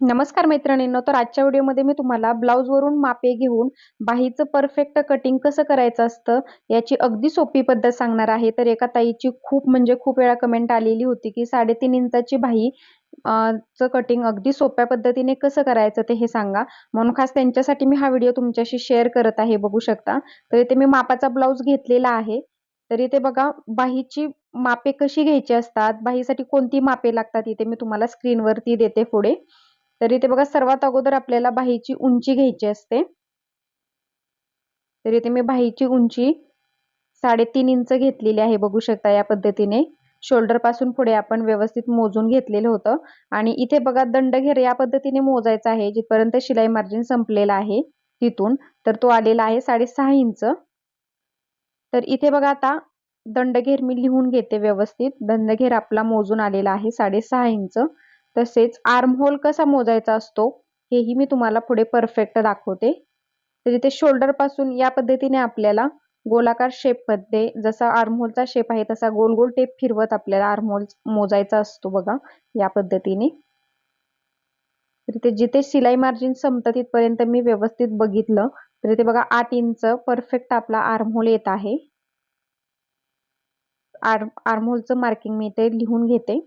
नमस्कार मैत्रिणींनो तर आजच्या व्हिडिओमध्ये मी तुम्हाला ब्लाऊजवरून मापे घेऊन बाहीचं परफेक्ट कटिंग कसं करायचं असतं याची अगदी सोपी पद्धत सांगणार आहे. तर एका ताईची खूप म्हणजे खूप वेळा कमेंट आलेली होती की साडेतीन इंचाची बाही चं कटिंग अगदी सोप्या पद्धतीने कसं करायचं ते हे सांगा. म्हणून खास त्यांच्यासाठी मी हा व्हिडिओ तुमच्याशी शेअर करत आहे बघू शकता. तर इथे मी मापाचा ब्लाऊज घेतलेला आहे. तर इथे बघा बाहीची मापे कशी घ्यायची असतात बाहीसाठी कोणती मापे लागतात इथे मी तुम्हाला स्क्रीनवरती देते पुढे. तर इथे बघा सर्वात अगोदर आपल्याला बाहीची उंची घ्यायची असते. तर इथे मी बाहीची उंची साडेतीन इंच घेतलेली आहे बघू शकता या पद्धतीने. शोल्डरपासून पुढे आपण व्यवस्थित मोजून घेतलेलं होतं. आणि इथे बघा दंडघेर या पद्धतीने मोजायचा आहे जिथपर्यंत शिलाई मार्जिन संपलेला आहे तिथून. तर तो आलेला आहे साडेसहा इंच. तर इथे बघा आता दंडघेर मी लिहून घेते व्यवस्थित. दंडघेर आपला मोजून आलेला आहे साडेसहा इंच. तसेच आर्महोल कसा मोजायचा असतो हेही मी तुम्हाला पुढे परफेक्ट दाखवते. तर इथे शोल्डरपासून या पद्धतीने आपल्याला गोलाकार शेपमध्ये जसा आर्महोलचा शेप आहे तसा गोल गोल टेप फिरवत आपल्याला आर्महोल मोजायचा असतो बघा या पद्धतीने. तर इथे जिथे शिलाई मार्जिन संपतं तिथपर्यंत मी व्यवस्थित बघितलं. तर इथे बघा आठ इंच परफेक्ट आपला आर्महोल येत आहे. आर्म आर्महोलचं मार्किंग मी इथे लिहून घेते.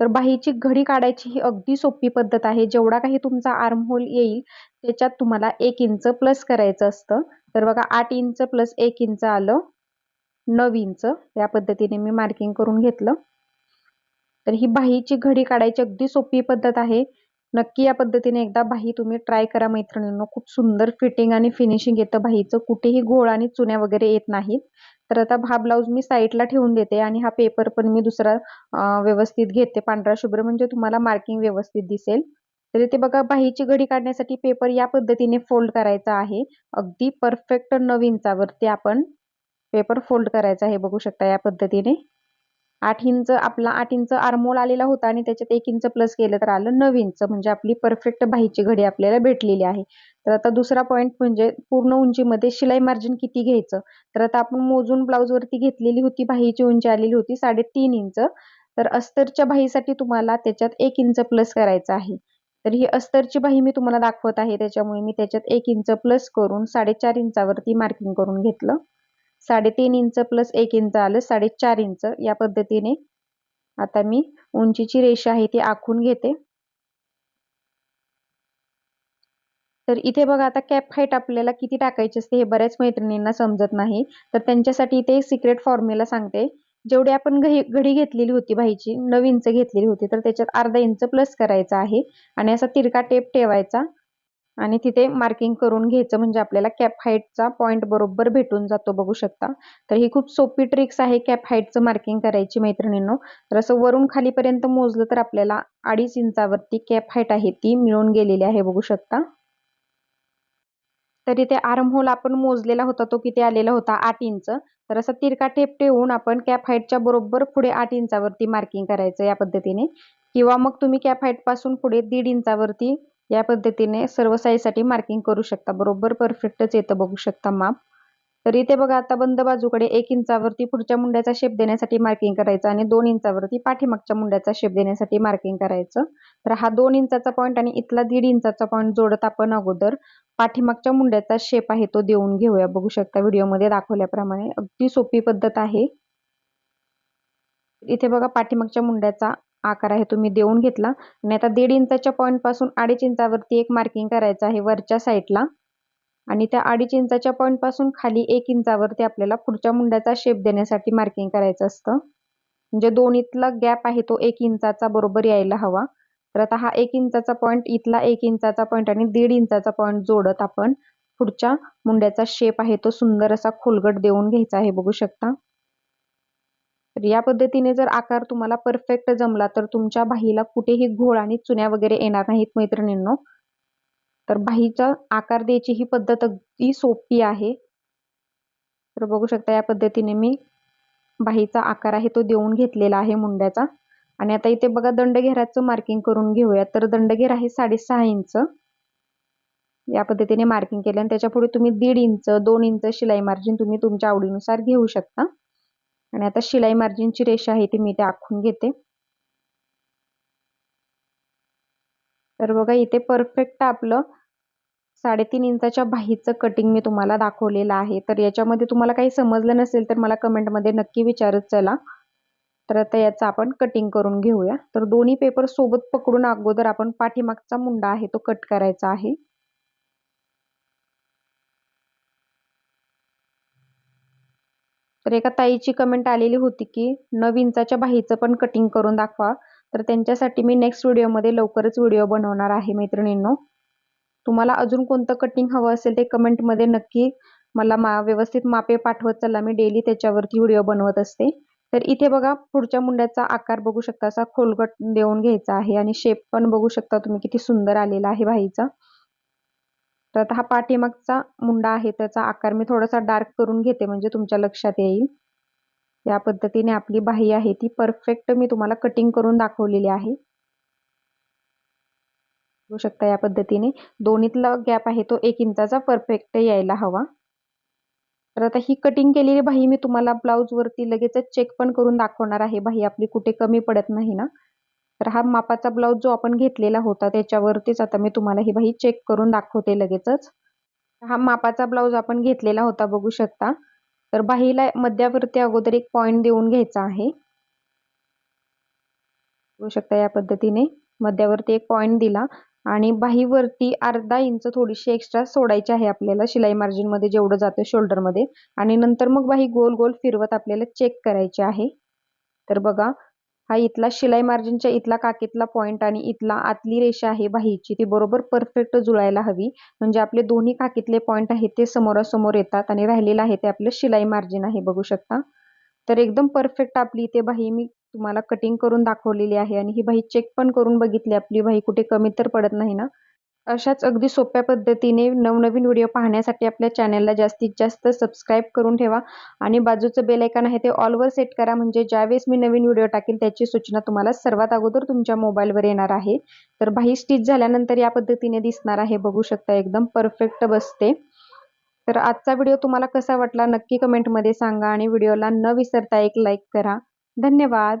तर बाहीची घडी काढायची ही अगदी सोपी पद्धत आहे. जेवढा काही तुमचा आर्म होल येईल त्याच्यात तुम्हाला एक इंच प्लस करायचं असतं. तर बघा आठ इंच प्लस एक इंच आलं नऊ इंच या पद्धतीने मी मार्किंग करून घेतलं. तर ही बाहीची घडी काढायची अगदी सोपी पद्धत आहे. नक्की या पद्धतीने एकदा बाही तुम्ही ट्राय करा मैत्रिणींनो. खूप सुंदर फिटिंग आणि फिनिशिंग येतं बाहीचं कुठेही घोळ आणि चुन्या वगैरे येत नाहीत. तर आता हा ब्लाऊज मी साईडला ठेवून देते आणि हा पेपर पण मी दुसरा व्यवस्थित घेते. पांढरा शुभ्र म्हणजे तुम्हाला मार्किंग व्यवस्थित दिसेल. तर इथे बघा बाहीची घडी काढण्यासाठी पेपर या पद्धतीने फोल्ड करायचा आहे. अगदी परफेक्ट नवीनचावरती आपण पेपर फोल्ड करायचा आहे. बघू शकता या पद्धतीने. आठ इंच आपला आठ इंच आरमोल आलेला होता आणि त्याच्यात एक इंच प्लस केलं तर आलं नऊ इंच. म्हणजे आपली परफेक्ट बाहीची घडी आपल्याला भेटलेली आहे. तर आता दुसरा पॉईंट म्हणजे पूर्ण उंचीमध्ये शिलाई मार्जिन किती घ्यायचं? तर आता आपण मोजून ब्लाऊजवरती घेतलेली होती बाहीची उंची आलेली होती साडेतीन इंच. तर अस्तरच्या बाहीसाठी तुम्हाला त्याच्यात एक इंच प्लस करायचं आहे. तर ही अस्तरची बाही मी तुम्हाला दाखवत आहे त्याच्यामुळे मी त्याच्यात एक इंच प्लस करून साडेचार इंचावरती मार्किंग करून घेतलं. साडेतीन इंच प्लस एक इंच आलं साडेचार इंच या पद्धतीने. आता मी उंचीची रेषा आहे ती आखून घेते. तर इथे बघा आता कॅप हाईट आपल्याला किती टाकायची असते हे बऱ्याच मैत्रिणींना समजत नाही. तर त्यांच्यासाठी इथे सिक्रेट फॉर्म्युला सांगते. जेवढी आपण घडी घेतलेली होती बाईची नऊ इंच घेतलेली होती तर त्याच्यात अर्धा इंच प्लस करायचा आहे. आणि असा तिरका टेप ठेवायचा. आणि तिथे मार्किंग करून घ्यायचं म्हणजे आपल्याला कॅप हाईटचा पॉईंट बरोबर भेटून जातो बघू शकता. तर ही खूप सोपी ट्रिक्स आहे कॅप हाईटचं मार्किंग करायची मैत्रिणींनो. तर असं वरून खालीपर्यंत मोजलं तर आपल्याला अडीच इंचावरती कॅप हाईट आहे ती मिळून गेलेली आहे बघू शकता. तर इथे आर्म होल आपण मोजलेला होता तो किती आलेला होता? आठ इंच. तर असं तिरका टेप ठेवून आपण कॅप हाईटच्या बरोबर पुढे आठ इंचावरती मार्किंग करायचं या पद्धतीने. किंवा मग तुम्ही कॅप हाईटपासून पुढे दीड इंचावरती या पद्धतीने सर्व साईजसाठी मार्किंग करू शकता. बरोबर परफेक्टच येतं बघू शकता माप तर इथे बघा आता बंद बाजूकडे एक इंचावरती पुढच्या मुंड्याचा शेप देण्यासाठी मार्किंग करायचं आणि दोन इंचावरती पाठीमागच्या मुंड्याचा शेप देण्यासाठी मार्किंग करायचं. तर हा दोन इंचाचा पॉईंट आणि इथला दीड इंचाचा पॉईंट जोडत आपण अगोदर पाठीमागच्या मुंड्याचा शेप आहे तो देऊन घेऊया. बघू शकता व्हिडिओमध्ये दाखवल्याप्रमाणे अगदी सोपी पद्धत आहे. इथे बघा पाठीमागच्या मुंड्याचा आकार आहे तुम्ही देऊन घेतला. आणि आता दीड इंचाच्या पॉईंटपासून अडीच इंचावरती एक मार्किंग करायचं आहे वरच्या साईडला आणि त्या अडीच इंचाच्या पॉईंटपासून खाली एक इंचावरती आपल्याला पुढच्या मुंड्याचा शेप देण्यासाठी मार्किंग करायचं असतं. म्हणजे दोन्हीतला गॅप आहे तो एक इंचाचा बरोबर यायला हवा. तर आता हा एक इंचाचा पॉईंट इथला एक इंचाचा पॉईंट आणि दीड इंचाचा पॉईंट जोडत आपण पुढच्या मुंड्याचा शेप आहे तो सुंदर असा खोलगट देऊन घ्यायचा आहे बघू शकता. तर या पद्धतीने जर आकार तुम्हाला परफेक्ट जमला तर तुमच्या बाहीला कुठेही घोळ आणि चुन्या वगैरे येणार नाहीत मैत्रिणींनो. तर बाहीचा आकार द्यायची ही पद्धत अगदी सोपी आहे. तर बघू शकता या पद्धतीने मी बाहीचा आकार आहे तो देऊन घेतलेला आहे मुंड्याचा. आणि आता इथे बघा दंडघेराचं मार्किंग करून घेऊया तर दंडघेर आहे साडेसहा इंच. या पद्धतीने मार्किंग केलं आणि त्याच्या पुढे तुम्ही दीड इंच दोन इंच शिलाई मार्जिन तुम्ही तुमच्या आवडीनुसार घेऊ शकता. आणि आता शिलाई मार्जिनची रेषा आहे ती मी ते आखून घेते. तर बघा इथे परफेक्ट आपलं साडेतीन इंचाच्या बाहीचं कटिंग मी तुम्हाला दाखवलेलं आहे. तर याच्यामध्ये तुम्हाला काही समजलं नसेल तर मला कमेंटमध्ये नक्की विचारत चला. तर आता याचं आपण कटिंग करून घेऊया. तर दोन्ही पेपर सोबत पकडून अगोदर आपण पाठीमागचा मुंडा आहे तो कट करायचा आहे. तर एका ताईची कमेंट आलेली होती की नऊ इंचाच्या बाहीचं पण कटिंग करून दाखवा. तर त्यांच्यासाठी मी नेक्स्ट व्हिडिओमध्ये लवकरच व्हिडिओ बनवणार आहे मैत्रिणींनो. तुम्हाला अजून कोणतं कटिंग हवं असेल ते कमेंटमध्ये नक्की मला मा व्यवस्थित मापे पाठवत चला. मी डेली त्याच्यावरती व्हिडिओ बनवत असते. तर इथे बघा पुढच्या मुंड्याचा आकार बघू शकता असा खोलगट देऊन घ्यायचा आहे आणि शेप पण बघू शकता तुम्ही किती सुंदर आलेला आहे बाईचा तर आता हा पाठीमागचा मुंडा आहे त्याचा आकार मी थोडासा डार्क करून घेते म्हणजे तुमच्या लक्षात येईल. या पद्धतीने आपली बाही आहे ती परफेक्ट मी तुम्हाला कटिंग करून दाखवलेली आहे. बघू शकता या पद्धतीने. दोन्हीतला गॅप आहे तो एक इंचाचा परफेक्ट यायला हवा. तर आता ही कटिंग केलेली बाही मी तुम्हाला ब्लाऊजवरती लगेचच चेक पण करून दाखवणार आहे. बाही आपली कुठे कमी पडत नाही ना. तर हा मापाचा ब्लाऊज जो आपण घेतलेला होता त्याच्यावरतीच आता मी तुम्हाला ही बाही चेक करून दाखवते लगेचच. हा मापाचा ब्लाऊज आपण घेतलेला होता बघू शकता. तर बाहीला मध्यावरती अगोदर एक पॉइंट देऊन घ्यायचा आहे. बघू शकता या पद्धतीने मध्यावरती एक पॉइंट दिला आणि बाहीवरती अर्धा इंच थोडीशी एक्स्ट्रा सोडायची आहे आपल्याला शिलाई मार्जिनमध्ये जेवढं जातं शोल्डरमध्ये आणि नंतर मग बाही गोल गोल फिरवत आपल्याला चेक करायची आहे. तर बघा हा इथला शिलाई मार्जिनच्या इथला काकीतला पॉइंट आणि इथला आतली रेषा आहे बाहीची. ती बरोबर परफेक्ट जुळायला हवी. म्हणजे आपले दोन्ही काकीतले पॉइंट आहेत ते समोरासमोर येतात आणि राहिलेलं आहे ते आपलं शिलाई मार्जिन आहे बघू शकता. तर एकदम परफेक्ट आपली इथे बाही. मी तुम्हाला कटिंग करून दाखवलेली आहे आणि ही बाही चेक पण करून बघितली. आपली बाही कुठे कमी तर पडत नाही ना. अशाच अगदी सोप्या पद्धतीने नवनवीन व्हिडिओ पाहण्यासाठी आपल्या चॅनलला जास्तीत जास्त सबस्क्राईब करून ठेवा. आणि बाजूचं बेल आयकॉन आहे ते ऑलवर सेट करा. म्हणजे ज्यावेळेस मी नवीन व्हिडिओ टाकेल त्याची सूचना तुम्हाला सर्वात अगोदर तुमच्या मोबाईलवर येणार आहे. तर बाही स्टिच झाल्यानंतर या पद्धतीने दिसणार आहे. बघू शकता एकदम परफेक्ट बसते. तर आजचा व्हिडिओ तुम्हाला कसा वाटला नक्की कमेंटमध्ये सांगा आणि व्हिडिओला न विसरता एक लाईक करा. धन्यवाद.